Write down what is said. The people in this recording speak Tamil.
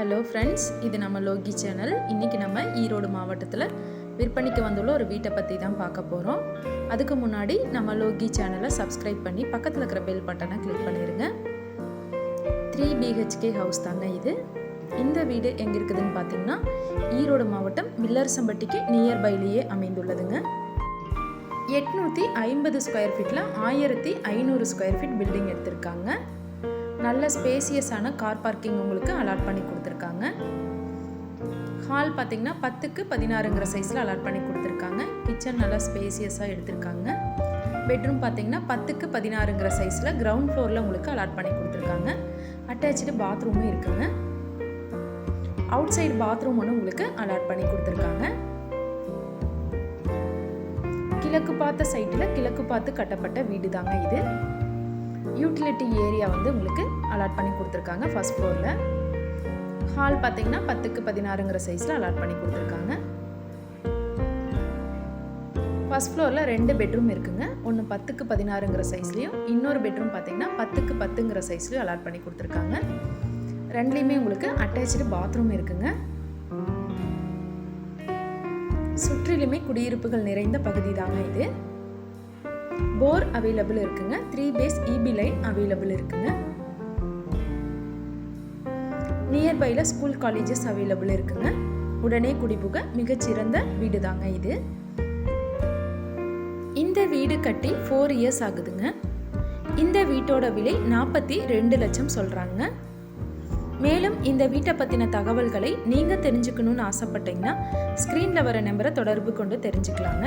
ஹலோ ஃப்ரெண்ட்ஸ் இது நம்ம லோகி சேனல். இன்றைக்கி நம்ம ஈரோடு மாவட்டத்தில் விற்பனைக்கு வந்துள்ள ஒரு வீட்டை பற்றி தான் பார்க்க போகிறோம் அதுக்கு முன்னாடி நம்ம லோகி சேனலை சப்ஸ்கிரைப் பண்ணி பக்கத்தில் இருக்கிற பெல் பட்டனை கிளிக் பண்ணிடுங்க த்ரீ பிஹெச்கே ஹவுஸ் தாங்க இது. இந்த வீடு எங்கே இருக்குதுன்னு பார்த்தீங்கன்னா ஈரோடு மாவட்டம் மில்லரசம்பட்டிக்கு நியர்பைலேயே அமைந்துள்ளதுங்க. எட்நூற்றி ஐம்பது ஸ்கொயர் ஃபீட்டில் ஆயிரத்தி ஐநூறு ஸ்கொயர் ஃபீட் பில்டிங் எடுத்திருக்காங்க. நல்ல ஸ்பேசியஸான கார் பார்க்கிங் உங்களுக்கு அலாட் பண்ணி கொடுத்துருக்காங்க. ஹால் பார்த்தீங்கன்னா பத்துக்கு பதினாறுங்கிற சைஸில் அலாட் பண்ணி கொடுத்துருக்காங்க. கிச்சன் நல்லா ஸ்பேசியஸாக எடுத்திருக்காங்க. பெட்ரூம் பார்த்தீங்கன்னா பத்துக்கு பதினாறுங்கிற சைஸில் கிரவுண்ட் ஃப்ளோரில் உங்களுக்கு அலாட் பண்ணி கொடுத்துருக்காங்க. அட்டாச்சு பாத்ரூமும் இருக்குங்க. அவுட் சைடு பாத்ரூம் ஒன்று உங்களுக்கு அலாட் பண்ணி கொடுத்துருக்காங்க. கிழக்கு பார்த்த சைட்டில் கிழக்கு பார்த்து கட்டப்பட்ட வீடு தாங்க இது. யூட்டிலிட்டி ஏரியா வந்து உங்களுக்கு அலாட் பண்ணி கொடுத்துருக்காங்க ஃபர்ஸ்ட் ஃப்ளோரில் ஹால் பார்த்தீங்கன்னா பத்துக்கு பதினாறுங்கிற சைஸில் அலாட் பண்ணி கொடுத்துருக்காங்க. ஃபர்ஸ்ட் ஃப்ளோரில் ரெண்டு பெட்ரூம் இருக்குங்க. ஒன்று பத்துக்கு பதினாறுங்கிற சைஸ்லேயும் இன்னொரு பெட்ரூம் பார்த்தீங்கன்னா பத்துக்கு பத்துங்கிற சைஸ்லையும் அலாட் பண்ணி கொடுத்துருக்காங்க. ரெண்டுலேயுமே உங்களுக்கு அட்டாச்சு பாத்ரூம் இருக்குங்க. சுற்றிலுமே குடியிருப்புகள் நிறைந்த பகுதி தாங்க இது. போர் அவைலபிள் இருக்குங்க. Three phase EB line available இருக்குங்க. நியர்பையில் ஸ்கூல் காலேஜஸ் அவைலபிள் இருக்குங்க. உடனே குடிபுக மிகச்சிறந்த வீடு தாங்க இது. இந்த வீடு கட்டி ஃபோர் இயர்ஸ் ஆகுதுங்க. இந்த வீட்டோட விலை நாற்பத்தி ரெண்டு லட்சம் சொல்கிறாங்க மேலும் இந்த வீட்டை பற்றின தகவல்களை நீங்கள் தெரிஞ்சுக்கணும்னு ஆசைப்பட்டீங்கன்னா ஸ்க்ரீனில் வர நம்பரை தொடர்பு கொண்டு தெரிஞ்சுக்கலாங்க.